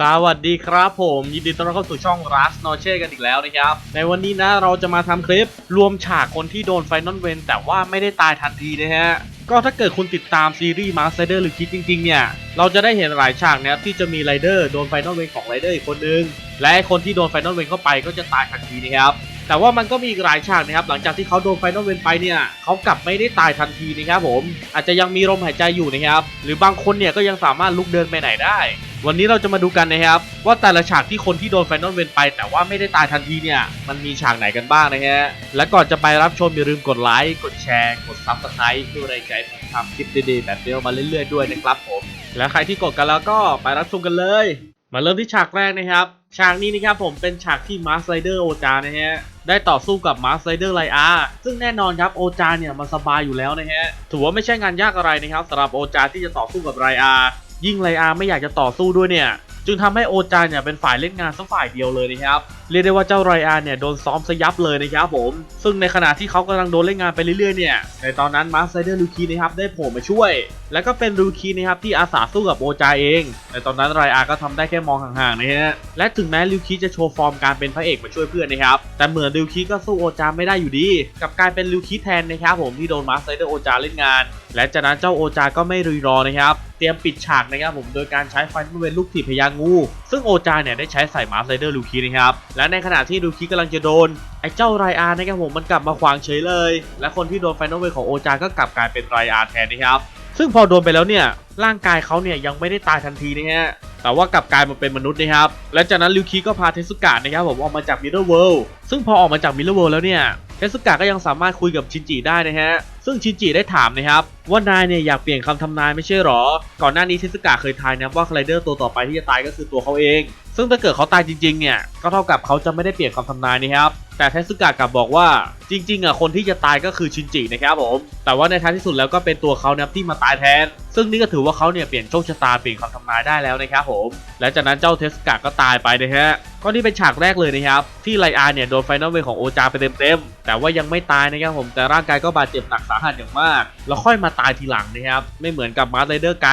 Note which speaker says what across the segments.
Speaker 1: สวัสดีครับผมยินดีต้อนรับเข้าสู่ช่อง Rust n o c h กันอีกแล้วนะครับ ในวันนี้นะเราจะมาทำคลิปรวมฉากคนที่โดนไฟนอลเวนแต่ว่าไม่ได้ตายทันทีนะฮะ ก็ถ้าเกิดคุณติดตามซีรีส์ Mask Rider หรือคิดจริงๆเนี่ย เราจะได้เห็นหลายฉากนะครับที่จะมีไรเดอร์โดนไฟนอลเวนของไรเดอร์อีกคนนึง และคนที่โดนไฟนอลเวนเข้าไปก็จะตายทันทีนะครับแต่ว่ามันก็มีอีกหลายฉากนะครับหลังจากที่เขาโดนไฟนอลเวนไปเนี่ยเขากลับไม่ได้ตายทันทีนะครับผมอาจจะยังมีลมหายใจอยู่นะครับหรือบางคนเนี่ยก็ยังสามารถลุกเดินไปไหนได้ วันนี้เราจะมาดูกันนะครับ ว่าแต่ละฉากที่คนที่โดนไฟนอลเวนไป แต่ว่าไม่ได้ตายทันทีเนี่ย มันมีฉากไหนกันบ้างนะฮะ และก่อนจะไปรับชมอย่าลืมกดไลค์ กดแชร์ กดซับสไครต์เพื่อแรงใจผมทำคลิปดีๆแบบนี้มาเรื่อยๆด้วยนะครับผม และใครที่กดกันแล้วก็ไปรับชมกันเลย มาเริ่มที่ฉากแรกนะครับ ฉากนี้นะครับผมเป็นฉากที่มาร์สไลเดอร์โอจานะฮะได้ต่อสู้กับมาร์สไลเดอร์ไลอาซึ่งแน่นอนครับโอจาเนี่ยมันสบายอยู่แล้วนะฮะ ถือว่าไม่ใช่งานยากอะไรนะครับสำหรับโอจาที่จะต่อสู้กับไรอา ยิ่งไรอาไม่อยากจะต่อสู้ด้วยเนี่ย จึงทำให้โอจาเนี่ยเป็นฝ่ายเล่นงานสักฝ่ายเดียวเลยนะครับ เรียกได้ว่าเจ้าไรอาเนี่ยโดนซ้อมสยับเลยนะครับผม ซึ่งในขณะที่เขากำลังโดนเล่นงานไปเรื่อยๆเนี่ยในตอนนั้นมาร์สไลเดอร์ลูคีนะครับได้โผล่มาช่วย แล้วก็เป็นลูคีนะครับที่อาสาสู้กับโอจาเองแต่ตอนนั้นไรอาก็ทำได้แค่มองห่างๆนะฮะและถึงแม้ลูคีจะโชว์ฟอร์มการเป็นพระเอกมาช่วยเพื่อนนะครับแต่เหมือนลูคีก็สู้โอจาไม่ได้อยู่ดีกลับกลายเป็นลูคีแทนนะครับผมที่โดนมาร์สไลเดอร์โอจาเล่นงาน และจากนั้นเจ้าโอจาก็ไม่รีรอนะครับ เตรียมปิดฉากนะครับผมโดยการใช้ไฟนเวนลูกถีบพญางู ซึ่งโอจาเนี่ยได้ใช้ใส่มาสไลเดอร์ลูคีนะครับ และในขณะที่ลูคีกำลังจะโดน ไอ้เจ้าไรอาร์นะครับผมมันกลับมาขวางเฉยเลย และคนที่โดนไฟนอลเวนของโอจาก็กลับกลายเป็นไรอาร์แทนนะครับ ซึ่งพอโดนไปแล้วเนี่ยร่างกายเขาเนี่ยยังไม่ได้ตายทันทีนะฮะแต่ว่ากลับกลายมาเป็นมนุษย์นะครับ และจากนั้นลิวคีก็พาเทสุกะนะครับผมออกมาจากมิ d เ e ิ r เวิลด์ซึ่งพอออกมาจากมิ d เ e ิ r เวิลด์แล้วเนี่ย เทสุกะก็ยังสามารถคุยกับชินจิได้นะฮะ ซึ่งชินจิได้ถามนะครับ ว่านายเนี่ยอยากเปลี่ยนคำทำนายไม่ใช่หรอ ก่อนหน้านี้เทสุกะเคยทายนะว่าคลเดอร์ตัวต่อไปที่จะตายก็คือตัวเขาเอง ซึ่งถ้าเกิดเขาตายจริงๆเนี่ย ก็เท่ากับเขาจะไม่ได้เปลี่ยนคำทำนายนะครับ แต่เทสุกะกลับบอกว่าจริงๆอะคนที่จะตายก็คือชินจินะครับผมแต่ว่าในท้ายที่สุดแล้วก็เป็นตัวเขานะครับที่มาตายแทน ซึ่งนี่ก็ถือว่าเขาเนี่ยเปลี่ยนโชคชะตาเปลี่ยนคำทำนายได้แล้วนะครับผมและจากนั้นเจ้าเทสกะก็ตายไปนะฮะก็นี่เป็นฉากแรกเลยนะครับที่ไลอาร์เนี่ยโดนไฟนอลเวของโอจาไปเต็มๆแต่ว่ายังไม่ตายนะครับผมแต่ร่างกายก็บาดเจ็บหนักสาหัสอย่างมาก แล้วค่อยมาตายทีหลังนะครับไม่เหมือนกับมาร์ไรเดอร์ไก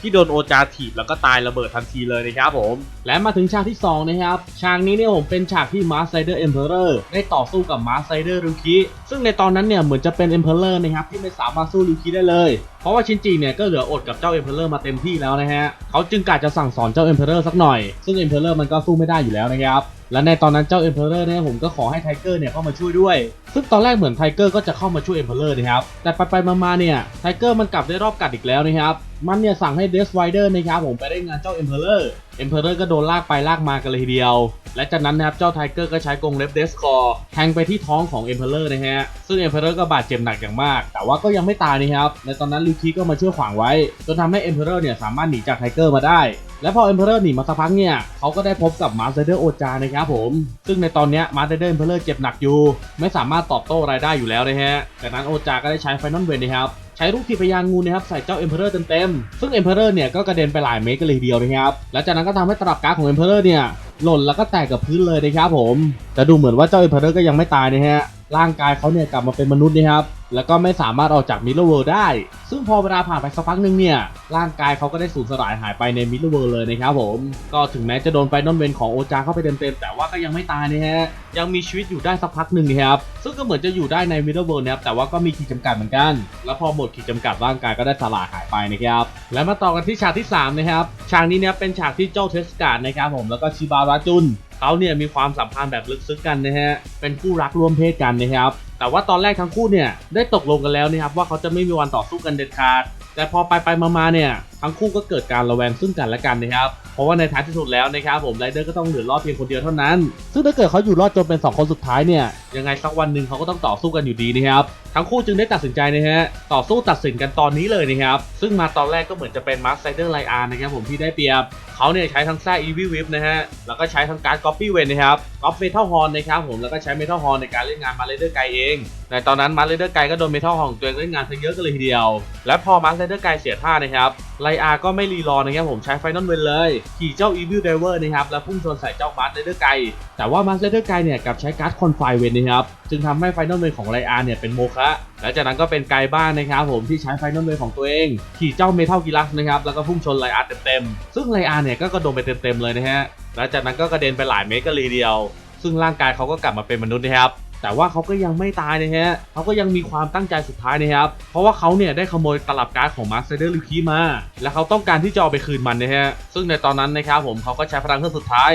Speaker 1: ที่โดนโอจาถีบแล้วก็ตายระเบิดทันทีเลยนะครับผมและมาถึงฉากที่2นะครับฉากนี้เนี่ยผมเป็นฉากที่มาร์ไรเดอร์เอ็มเพอเรอร์ได้ต่อสู้กับมาร์ไรเดอร์รูคิซึ่งในตอนนั้นเนี่ยเหมือนจะเป็นเอ็มเพอเรอร์นะครับที่ไม่สามารถสู้รูคิได้เลย เพราะว่าชินจิเนี่ยก็เหลืออดกับเจ้าเอ็มเพอเรอร์มาเต็มที่แล้วนะฮะเขาจึงกะจะสั่งสอนเจ้าเอ็มเพอเรอร์สักหน่อย ซึ่งเอ็มเพอเรอร์มันก็สู้ไม่ได้อยู่แล้วนะครับและในตอนนั้นเจ้าเอ็มเพอเรอร์เนี่ยผมก็ขอให้ไทเกอร์เนี่ยเข้ามาช่วยด้วย ซึ่งตอนแรกเหมือนไทเกอร์ก็จะเข้ามาช่วยเอ็มเพอเรอร์นะครับแต่ไปไปๆมาๆเนี่ยไทเกอร์มันกลับได้รอบกัดอีกแล้วนะครับ มันเนี่ยสั่งให้เดสไวเดอร์นะครับผมไปได้งานเจ้าเอ็มเพอเรอร์เอ็มเพอเรอร์ก็โดนลากไปลากมากันเลยทีเดียว และจากนั้นนะครับเจ้าไทเกอร์ก็ใช้กรงเล็บเดสคอร์แทงไปที่ท้องของเอ็มเพอเรอร์นะฮะ ซึ่งเอ็มเพอเรอร์ก็บาดเจ็บหนักอย่างมาก แต่ว่าก็ยังไม่ตายนะครับในตอนนั้นลิวคีก็มาช่วยขวางไว้จนทำให้เอ็มเพอเรอร์เนี่ยสามารถหนีจากไทเกอร์มาได้ และพอเอ็มเพอเรอร์หนีมาสักพักเนี่ยเขาก็ได้พบกับมาร์เซเดอร์โอจานะครับผมซึ่งในตอนนี้มาร์เซเดอร์เอ็มเพอเรอร์เจ็บหนักอยู่ ไม่สามารถตอบโต้อะไรได้อยู่แล้วนะฮะจากนั้นโอจาก็ได้ใช้ไฟนอลเวนนะครับ ใช้ลูกทีพยางงูนะครับใส่เจ้าเอ็มเพอเรอร์เต็มๆ ซึ่งเอ็มเพอเรอร์เนี่ยก็กระเด็นไปหลายเมตรกันเลยทีเดียวนะครับ และจากนั้นก็ทำให้ตลับการ์ดของเอ็มเพอเรอร์เนี่ยหล่นแล้วก็แตกกับพื้นเลยนะครับผม แต่ดูเหมือนว่าเจ้าเอ็มเพอเรอร์ก็ยังไม่ตายนะฮะ ร่างกายเขาเนี่ยกลับมาเป็นมนุษย์นะครับ แล้วก็ไม่สามารถออกจากมิ d เ e ิ r เวิลด์ได้ ซึ่งพอเวลาผ่านไปสักพักหนึ่งเนี่ย ร่างกายเขาก็ได้สูญสลายหายไปในมิ d เ e ิ r เวิลด์เลยนะครับผม ก็ถึงแม้จะโดนไฟนอลเวนของโอจาเข้าไปเต็มๆ แต่ว่าก็ยังไม่ตายนะฮะ ยังมีชีวิตอยู่ได้สักพักหนึ่งนะครับ ซึ่งก็เหมือนจะอยู่ได้ในมิ d เ e ิ r เวิลด์นะครับ แต่ว่าก็มีขีดจำกัดเหมือนกัน แล้วพอหมดขีดจำกัดร่างกายก็ได้สลายหายไปนะครับ และมาต่อกันที่ฉากที่สามนะครับ ฉากนี้เนี่ยเป็นฉากที่เจ้าเทสการ์ดนะครับผม แล้วก็ชิบาราจุนเขาเนี่ยมีความสัมพันธ์แบบลึกซึ้งกันนะฮะ เป็นคู่รักร่วมเพศกันนะครับ แต่ว่าตอนแรกทั้งคู่เนี่ยได้ตกลงกันแล้วนะครับว่าเขาจะไม่มีวันต่อสู้กันเด็ดขาด แต่พอไปไปมาๆเนี่ย ทั้งคู่ก็เกิดการระแวงซึ่งกันและกันนะครับ เพราะว่าในท้ายที่สุดแล้วนะครับผมไรเดอร์ก็ต้องเหลือรอดเพียงคนเดียวเท่านั้น ซึ่งถ้าเกิดเขาอยู่รอดจนเป็น 2 คนสุดท้ายเนี่ย ยังไงสักวันหนึ่งเขาก็ต้องต่อสู้กันอยู่ดีนะครับ ทั้งคู่จึงได้ตัดสินใจนะฮะ ต่อสู้ตัดสินกันตอนนี้เลยนะครับ ซึ่งมาตอนแรกก็เหมือนจะเป็นมาร์คไซเดอร์ไลอาร์นะครับผมที่ได้เปรียบ เขาเนี่ยใช้ทั้งแซ่อีวีวิฟนะฮะ แล้วก็ใช้ทั้งการ์ดก๊อปปี้เวนนะครับ ก๊อปเมทัลฮอร์นนะครับผม แล้วก็ใช้เมทัลฮอร์นในการเล่นงานมาเลเดอร์ไกเอง ในตอนนั้นมาเลเดอร์ไกก็โดนเมทัลฮอร์นตัวเองเล่นงานซะเยอะกันเลยทีเดียว และพอมาเลเดอร์ไกเสียท่านะครับ ไลอาก็ไม่รีรอนะครับผมใช้ไฟนอลเวนเลย ขี่เจ้า Evil Driver นะครับแล้วพุ่งชนใส่เจ้ามาร์สเลเดอร์ไกแต่ว่ามาร์สเลเดอร์ไกเนี่ยกับใช้การ์ดคอนไฟเวนนะครับจึงทำให้ไฟนอลเวนของไลอาเนี่ยเป็นโมฆะและจากนั้นก็เป็นไกบ้างนะครับผมที่ใช้ไฟนอลเวนของตัวเอง ขี่เจ้าเมทัลกิลัสนะครับแล้วก็พุ่งชนไลอาเต็มๆซึ่งไลอาเนี่ยก็กระโดดไปเต็มๆเลยนะฮะและจากนั้นก็กระเด็นไปหลายเมตรกันเลยทีเดียว ซึ่งร่างกายเขาก็กลับมาเป็นมนุษย์นะครับ แต่ว่าเขาก็ยังไม่ตายนะฮะเขาก็ยังมีความตั้งใจสุดท้ายนะครับ เพราะว่าเขาเนี่ยได้ขโมยตลับการ์ดของมาร์คเซเดอร์ลูคีมา และเขาต้องการที่จะเอาไปคืนมันนะฮะ ซึ่งในตอนนั้นนะครับผมเขาก็ใช้พลังเครื่องสุดท้าย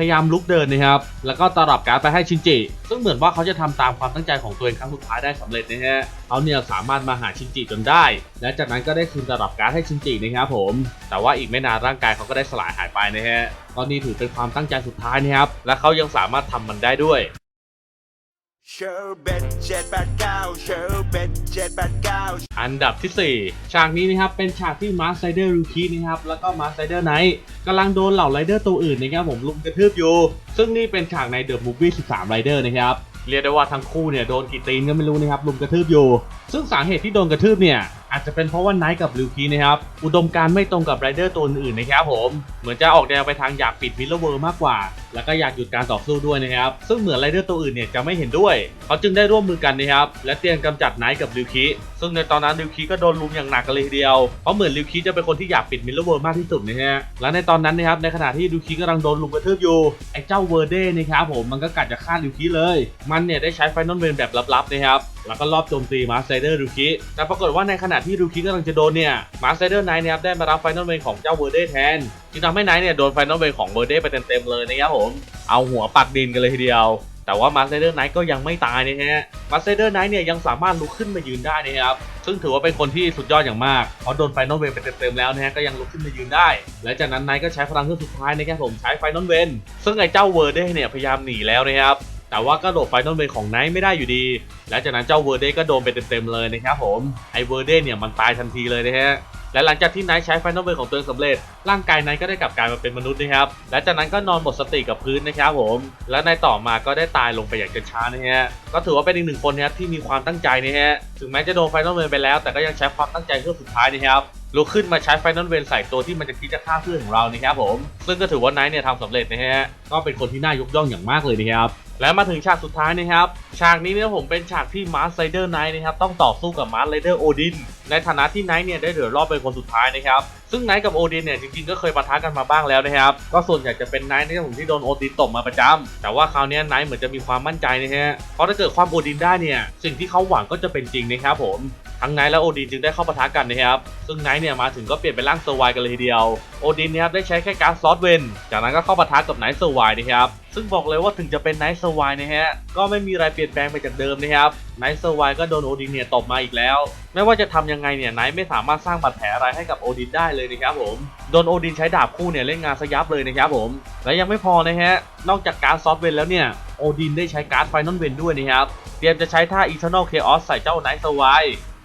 Speaker 1: พยายามลุกเดินนะครับ แล้วก็ตลับการ์ดไปให้ชินจิ ซึ่งเหมือนว่าเขาจะทำตามความตั้งใจของตัวเองครั้งสุดท้ายได้สำเร็จนะฮะเขาเนี่ยสามารถมาหาชินจิจนได้ และจากนั้นก็ได้คืนตลับการ์ดให้ชินจินะครับผม แต่ว่าอีกไม่นานร่างกายเขาก็ได้สลายหายไปนะฮะตอนนี้ถือเป็นความตั้งใจสุดท้ายนะครับ และเขายังสามารถทำมันได้ด้วย
Speaker 2: เชอร์เบตเจ็ดแปดเก้าเชอร์เบตเจ็ดแปดเก้า
Speaker 1: อันดับที่ 4 ฉากนี้นะครับเป็นฉากที่มาร์ไซเดอร์รูคีนะครับแล้วก็มาร์ไซเดอร์ไนท์กำลังโดนเหล่าไรเดอร์ตัวอื่นนะครับผมลุมกระทืบอยู่ ซึ่งนี่เป็นฉากในเดอะมูฟวี่13ไรเดอร์นะครับเรียกได้ว่าทั้งคู่เนี่ยโดนกี่ตีนก็ไม่รู้นะครับลุมกระทืบอยู่ ซึ่งสาเหตุที่โดนกระทืบเนี่ยอาจจะเป็นเพราะว่าไนท์กับลิวคีนะครับอุดมการไม่ตรงกับไรเดอร์ตัวอื่นนะครับผมเหมือนจะออกแนวไปทางอยากปิดมิลเลอร์เวิร์มากกว่าแล้วก็อยากหยุดการต่อสู้ด้วยนะครับ ซึ่งเหมือนไรเดอร์ตัวอื่นเนี่ยจะไม่เห็นด้วย เขาจึงได้ร่วมมือกันนะครับ และเตรียมกำจัดไนท์กับลิวคีซึ่งในตอนนั้นลิวคีก็โดนลุมอย่างหนักกันเลยทีเดียว เพราะเหมือนลิวคีจะเป็นคนที่อยากปิดมิลเลอร์เวิร์มากที่สุดนะฮะ และในตอนนั้นนะครับในขณะที่ลิวคีกำลังโดนลุมกระทืบอยู่ ไอ้เจ้าเวอร์เด้นะครับผมมันก็กัดจะฆ่าลิวคีเลย มันเนี่ยได้ใช้ไฟนอลเวนแบบลับๆนะครับ แล้วก็รอบโจมตีมาสไซเดอร์รูคิแต่ปรากฏว่าในขณะที่รูคิกำลังจะโดนเนี่ยมาสไซเดอร์ไนท์นะครับได้มารับไฟนอลเวนของเจ้าเวอร์เด้แทน จึงทำให้ไนท์เนี่ยโดนไฟนอลเวนของเวอร์เด้ไปเต็มๆเลยนะครับผม เอาหัวปักดินกันเลยทีเดียว แต่ว่ามาสไซเดอร์ไนท์ก็ยังไม่ตายนะฮะมาสไซเดอร์ไนท์เนี่ยยังสามารถลุกขึ้นมายืนได้นะครับซึ่งถือว่าเป็นคนที่สุดยอดอย่างมากเพราะโดนไฟนอลเวนไปเต็มๆแล้วนะฮะก็ยังลุกขึ้นมายืนได้ และจากนั้นไนท์ก็ใช้พลังเครื่องสุดท้ายนะครับผมใช้ไฟนอลเวนซึ่งไอ้เจ้าเวอร์เด้เนี่ยพยายามหนีแล้วนะครับแต่ว่าก็โดดไฟนอลเวนของไนท์ไม่ได้อยู่ดี และจากนั้นเจ้าเวอร์เด้ก็โดนไปเต็มๆเลยนะครับผม ไอ้เวอร์เด้เนี่ยมันตายทันทีเลยนะฮะ และหลังจากที่ไนท์ใช้ไฟนอลเวนของตัวเองสำเร็จ ร่างกายไนท์ก็ได้กลับกลายมาเป็นมนุษย์นะครับ และจากนั้นก็นอนหมดสติกับพื้นนะครับผม และในต่อมาก็ได้ตายลงไปอย่างช้าๆนะฮะ ก็ถือว่าเป็นอีกหนึ่งคนนะครับที่มีความตั้งใจนะฮะ ถึงแม้จะโดนไฟนอลเวนไปแล้ว แต่ก็ยังใช้ความตั้งใจเพื่อสุดท้ายนะครับลุกขึ้นมาใช้ไฟนอลเวนใส่ตัวที่มันจะคิดจะฆ่าเพื่อนของเรานะครับผม ซึ่งก็ถือว่าไนท์เนี่ยทำสำเร็จนะฮะ ก็เป็นคนที่น่ายกย่องอย่างมากเลยนะครับ และมาถึงฉากสุดท้ายนะครับ ฉากนี้เนี่ยผมเป็นฉากที่มาร์สไซเดอร์ไนท์นะครับต้องต่อสู้กับมาร์สไรเดอร์โอดินในฐานะที่ไนท์เนี่ยได้เหลือรอบเป็นคนสุดท้ายนะครับซึ่งไนท์กับโอดินเนี่ยจริงๆก็เคยปะทะกันมาบ้างแล้วนะครับ ก็ส่วนใหญ่จะเป็นไนท์นะครับผมที่โดนโอดินตบมาประจำแต่ว่าคราวนี้ไนท์เหมือนจะมีความมั่นใจนะฮะ เพราะถ้าเกิดความโอดินได้เนี่ยสิ่งที่เขาหวังก็จะเป็นจริงนะครับผมทั้งไนท์และโอดินจึงได้เข้าปะทะกันนะครับ ซึ่งไนท์เนี่ยมาถึงก็เปลี่ยนเป็นร่างเซอร์ไวกันเลยทีเดียว โอดินเนี่ยครับได้ใช้แค่การซอสเวน จากนั้นก็เข้าปะทะกับไนท์เซอร์ไวนะครับ ซึ่งบอกเลยว่าถึงจะเป็นไนท์เซอร์ไวนะฮะ ก็ไม่มีอะไรเปลี่ยนแปลงไปจากเดิมนะครับ ไนท์เซอร์ไวก็โดนโอดินเนี่ยตบมาอีกแล้ว ไม่ว่าจะทำยังไงเนี่ยไนท์ไม่สามารถสร้างบาดแผลอะไรให้กับโอดินได้เลยนะครับผมโดนโอดินใช้ดาบคู่เนี่ยเล่นงานสยับเลยนะครับผม และยังไม่พอนะฮะนอกจากการดซอสเวนแล้วเนี่ยโอดินได้ใช้การ์ดไฟนอลเวนด้วยนะครับเตรียมจะใช้ท่า Eternal Chaos ใส่เจ้าไนท์เซอร์ไว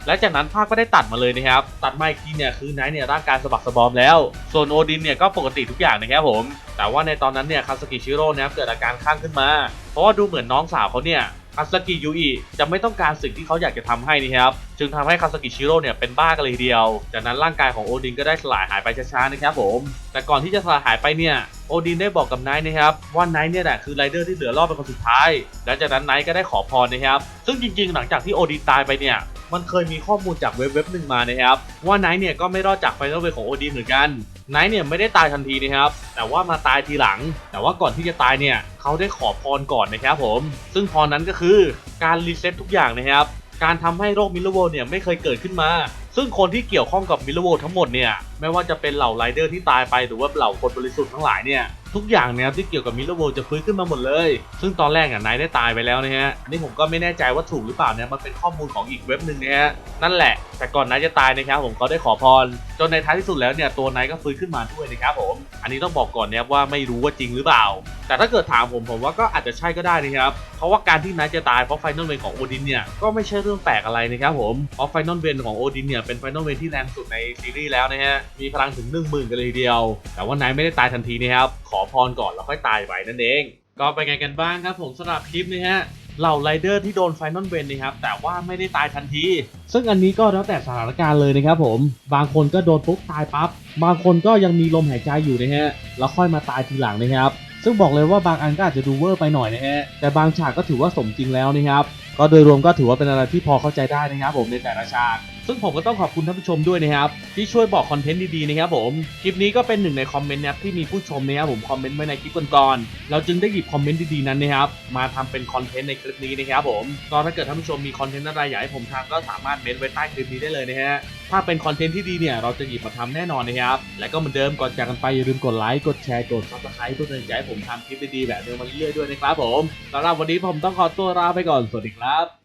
Speaker 1: และจากนั้นภาคก็ได้ตัดมาเลยนะครับ ตัดมาอีกทีเนี่ยคือไนท์เนี่ยร่างกายสะบักสะบอมแล้ว ส่วนโอดินเนี่ยก็ปกติทุกอย่างนะครับผม แต่ว่าในตอนนั้นเนี่ยคาสกิชิโร่นะครับเกิดอาการข้างขึ้นมา เพราะว่าดูเหมือนน้องสาวเขาเนี่ย คาสกิยูอิจะไม่ต้องการสิ่งที่เขาอยากจะทำให้นี่ครับจึงทำให้คาสกิชิโร่เนี่ยเป็นบ้ากันเลยทีเดียว จากนั้นร่างกายของโอดินก็ได้สลายหายไปช้าๆนะครับผม แต่ก่อนที่จะสลายหายไปเนี่ยโอดินได้บอกกับไนท์นะครับว่าไนท์เนี่ยแหละคือไรเดอร์ที่เหลือรอดเป็นคนสุดท้าย และจากนั้นไนท์ก็ได้ขอพรนะครับ ซึ่งจริงๆ หลังจากที่โอดินตายไปเนี่ย มันเคยมีข้อมูลจากเว็บเว็บหนึ่งมานะครับว่าไนท์เนี่ยก็ไม่รอดจากไฟนอลเวของโอดินเหมือนกันไนท์เนี่ยไม่ได้ตายทันทีนะครับ แต่ว่ามาตายทีหลัง แต่ว่าก่อนที่จะตายเนี่ยเขาได้ขอพรก่อนนะครับผม ซึ่งพรนั้นก็คือการรีเซ็ตทุกอย่างนะครับ การทำให้โรคมิลเลอร์โวเนี่ยไม่เคยเกิดขึ้นมา ซึ่งคนที่เกี่ยวข้องกับมิลเลอร์โวทั้งหมดเนี่ย ไม่ว่าจะเป็นเหล่าไรเดอร์ที่ตายไปหรือว่าเหล่าคนบริสุทธิ์ทั้งหลายเนี่ย ทุกอย่างเนี่ยที่เกี่ยวกับมิลเลอร์โวจะฟื้นขึ้นมาหมดเลย ซึ่งตอนแรกอะนายได้ตายไปแล้วนะฮะนี่ผมก็ไม่แน่ใจว่าถูกหรือเปล่าเนี่ยมันเป็นข้อมูลของอีกเว็บหนึ่งนะฮะนั่นแหละ แต่ก่อนนายจะตายนะครับผมก็ได้ขอพร จนในท้ายที่สุดแล้วเนี่ยตัวนายก็ฟื้นขึ้นมาด้วยนะครับผม อันนี้ต้องบอกก่อนนะครับว่าไม่รู้ว่าจริงหรือเปล่า แต่ถ้าเกิดถามผมผมว่าก็อาจจะใช่ก็ได้นะครับเพราะว่าการที่นายจะตายเพราะไฟนอลเวนของโอดินเนี่ยก็ไม่ใช่เรื่องแปลกอะไรนะครับผมเพราะไฟนอลเวนของโอดินเนี่ยเป็นไฟนอลเวนที่แรงสุดในซีรีส์แล้วนะฮะมีพลังถึง1 0,000กันเลยทีเดียว แต่ว่านายไม่ได้ตายทันทีนะครับขอพรก่อนแล้วค่อยตายไปนั่นเองก็เป็นไงกันบ้างครับผมสำหรับคลิปนี้ฮะ เหล่าไรเดอร์ที่โดนไฟนอลเวนนะครับแต่ว่าไม่ได้ตายทันที ซึ่งอันนี้ก็แล้วแต่สถานการณ์เลยนะครับผม บางคนก็โดนปุ๊บตายปั๊บบางคนก็ยังมีลมหายใจอยู่นะฮะแล้วค่อยมาตายทีหลังนะครับซึ่งบอกเลยว่าบางอันก็อาจจะดูเวอร์ไปหน่อยนะฮะแต่บางฉากก็ถือว่าสมจริงแล้วนะครับ ก็โดยรวมก็ถือว่าเป็นอะไรที่พอเข้าใจได้นะครับผมในแต่ละฉาก ซึ่งผมก็ต้องขอบคุณท่านผู้ชมด้วยนะครับ ที่ช่วยบอกคอนเทนต์ดีๆนะครับผมคลิปนี้ก็เป็นหนึ่งในคอมเมนต์นะครับที่มีผู้ชมนะครับผมคอมเมนต์ไว้ในคลิปก่อนๆเราจึงได้หยิบคอมเมนต์ดีๆนั้นนะครับมาทำเป็นคอนเทนต์ในคลิปนี้นะครับผมก็ถ้าเกิดท่านผู้ชมมีคอนเทนต์อะไรอยากให้ผมทำก็สามารถเมนต์ไว้ใต้คลิปนี้ได้เลยนะฮะ ถ้าเป็นคอนเทนต์ที่ดีเนี่ย เราจะหยิบมาทำแน่นอนนะครับ และก็เหมือนเดิมก่อนจากกันไป อย่าลืมกดไลค์ กดแชร์ กดซับสไครต์เพื่อเป็นกำลังใจให้ผมทำคลิปดีๆแบบนี้มาเรื่อยๆด้วยนะครับผมสำหรับวันนี้ผมต้องขอตัวลาไปก่อน สวัสดีครับ